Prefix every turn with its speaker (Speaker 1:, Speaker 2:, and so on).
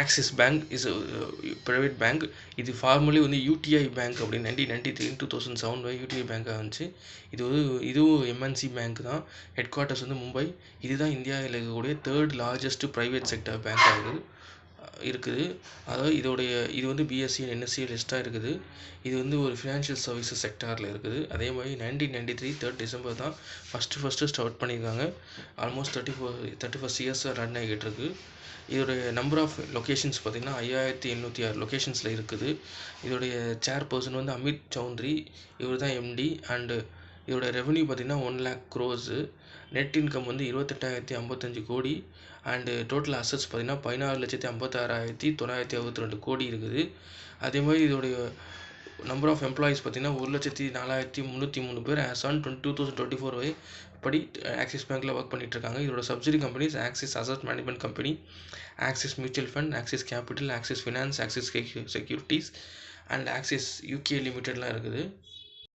Speaker 1: Axis bank is private bank இது formally வந்து UTI bank அப்படின்னு nineteen ninety three two thousand seven வரை UTI பேங்காக இருந்துச்சு. இது வந்து இதுவும் எம்என்சி பேங்க் தான். ஹெட் குவார்ட்டர்ஸ் வந்து மும்பை. இதுதான் இந்தியாவில் இருக்கக்கூடிய third largest private sector bank ஆகுது இருக்குது. அதாவது இதோடைய இது வந்து பிஎஸ்சி என்எஸ்சி லிஸ்ட்டாக இருக்குது. இது வந்து ஒரு ஃபினான்ஷியல் சர்வீசஸ் செக்டாரில் இருக்குது. அதே மாதிரி nineteen ninety three third December தான் ஃபஸ்ட்டு ஃபஸ்ட்டு ஸ்டார்ட் பண்ணியிருக்காங்க. Almost thirty four thirty first இயர்ஸாக ரன் ஆகிட்டு இருக்குது இதோடைய நம்பர் ஆஃப் லொக்கேஷன்ஸ் பார்த்திங்கன்னா ஐயாயிரத்தி எண்ணூற்றி ஆறு லொக்கேஷன்ஸில் இருக்குது. இதோடைய சேர் பர்சன் வந்து அமித் சௌத்ரி இவர் தான் எம்டி அண்டு இதோட ரெவன்யூ பார்த்திங்கன்னா one lakh gross net income வந்து இருபத்தெட்டாயிரத்தி ஐம்பத்தஞ்சு கோடி அண்டு டோட்டல் அசட்ஸ் பார்த்திங்கன்னா பதினாறு லட்சத்தி ஐம்பத்தாறாயிரத்தி தொள்ளாயிரத்தி அறுபத்தி ரெண்டு கோடி இருக்குது. அதே மாதிரி இதோடைய நம்பர் ஆஃப் எம்ப்ளாயீஸ் பார்த்திங்கன்னா ஒரு லட்சத்தி நாலாயிரத்தி முந்நூற்றி மூணு பேர் as on twenty two thousand twenty four வரை படி ஆக்சிஸ் பேங்க்கில் ஒர்க் பண்ணிட்டு இருக்காங்க. இதோட subsidy companies Axis asset management company Axis mutual fund Axis capital Axis finance Axis securities and Axis UK லிமிடெட்லாம் இருக்குது.